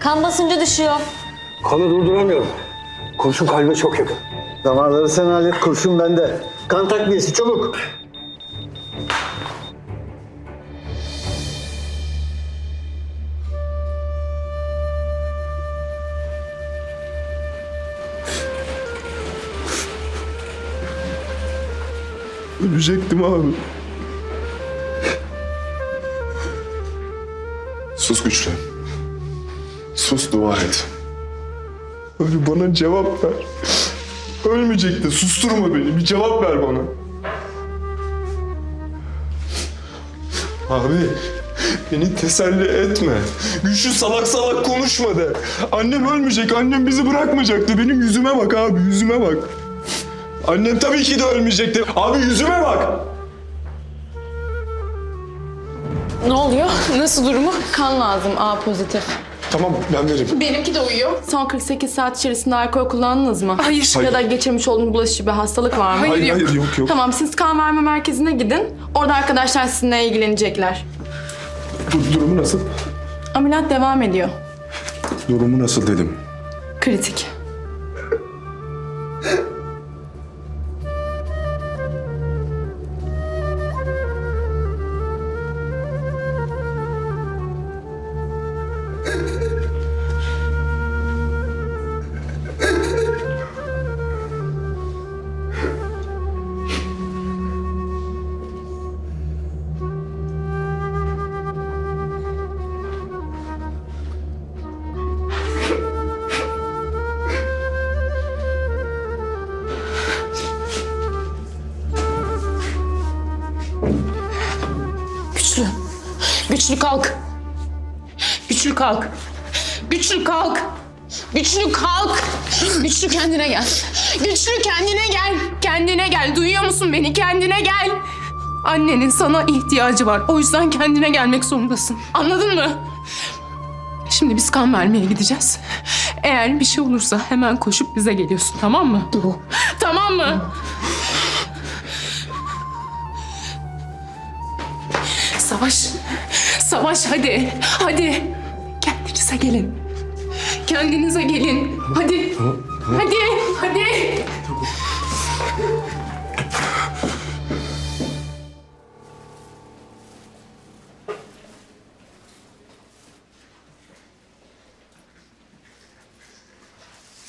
Kan basıncı düşüyor. Kanı durduramıyorum. Kurşun kalbe çok yakın. Damarları sen hallet, kurşun bende. Kan takviyesi çabuk. Ölecektim abi. Sus güçlü. Sus dua et. Öyle bana cevap ver. Ölmeyecekti. Susturma beni. Bir cevap ver bana. Abi beni teselli etme. Güçlü salak salak konuşma de. Annem ölmeyecek. Annem bizi bırakmayacaktı. Benim yüzüme bak abi. Yüzüme bak. Annem tabii ki de ölmeyecekti. Abi yüzüme bak. Ne oluyor? Nasıl durumu? Kan lazım A pozitif. Tamam ben veririm. Benimki de uyuyor. Son 48 saat içerisinde alkol kullandınız mı? Hayır. Hayır. Ya da geçirmiş olduğunuz bulaşıcı bir hastalık var mı? Hayır, hayır, yok, yok. Tamam siz kan verme merkezine gidin. Orada arkadaşlar sizinle ilgilenecekler. Du- durumu nasıl? Ameliyat devam ediyor. Durumu nasıl dedim. Kritik. Güçlü kalk. Güçlü kalk. Güçlü kalk. Güçlü kalk. Güçlü kendine gel. Güçlü kendine gel. Kendine gel. Duyuyor musun beni? Kendine gel. Annenin sana ihtiyacı var. O yüzden kendine gelmek zorundasın. Anladın mı? Şimdi biz kan vermeye gideceğiz. Eğer bir şey olursa hemen koşup bize geliyorsun tamam mı? Tamam mı? Savaş. Savaş hadi. Hadi. Kendinize gelin. Kendinize gelin. Hadi. Hadi. Hadi.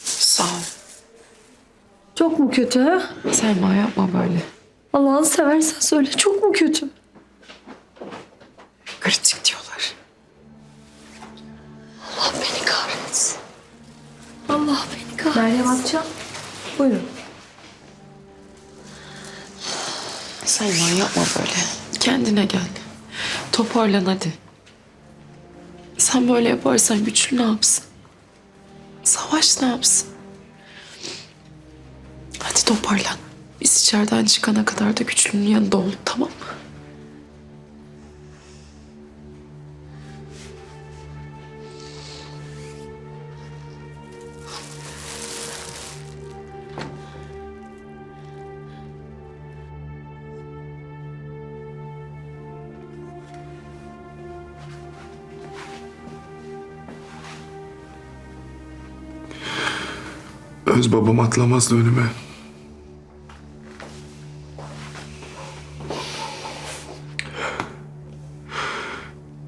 Sağ ol. Çok mu kötü ha? Selma yapma böyle. Allah'ını seversen söyle çok mu kötü? Allah beni kahretsin. Nereye bakacağım? Buyurun. Selma yapma böyle. Kendine gel. Toparlan hadi. Sen böyle yaparsan güçlü ne yapsın? Savaş ne yapsın? Hadi toparlan. Biz içeriden çıkana kadar da güçlünün yanında ol tamam mı? Öz babam atlamazdı önüme.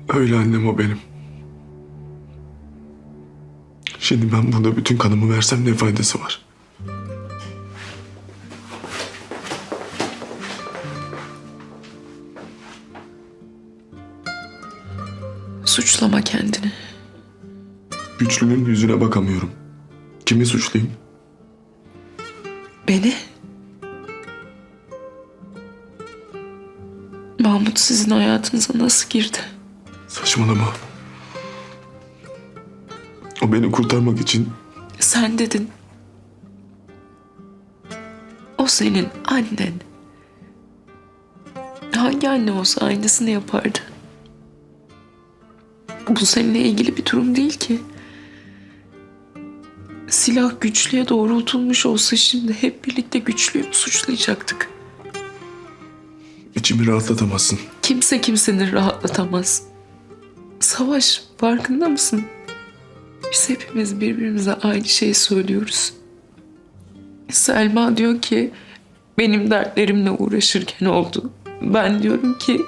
Öyle annem o benim. Şimdi ben burada bütün kanımı versem ne faydası var? Suçlama kendini. Güçlünün yüzüne bakamıyorum. Kimi suçlayayım? Beni? Mahmut sizin hayatınıza nasıl girdi? Saçmalama. O beni kurtarmak için Sen dedin. O senin annen. Hangi anne olsa aynısını yapardı. Bu seninle ilgili bir durum değil ki. Silah güçlüye doğrultulmuş olsa şimdi hep birlikte güçlüyü suçlayacaktık. içimi rahatlatamazsın. Kimse kimsenin rahatlatamaz. Savaş farkında mısın? Biz hepimiz birbirimize aynı şeyi söylüyoruz. Selma diyor ki benim dertlerimle uğraşırken oldu. Ben diyorum ki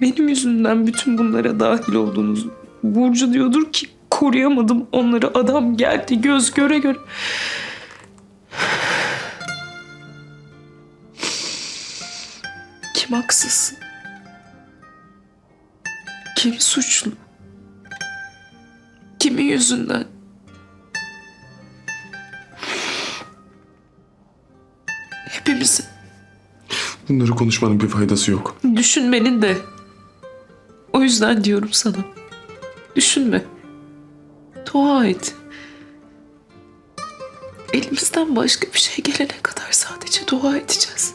benim yüzümden bütün bunlara dahil oldunuz. Burcu diyordur ki koruyamadım onları. Adam geldi göz göre göre. Kim haksız? Kim suçlu? Kimin yüzünden? Hepimizin. Bunları konuşmanın bir faydası yok. Düşünmenin de. O yüzden diyorum sana. Düşünme. Dua et. Elimizden başka bir şey gelene kadar sadece dua edeceğiz.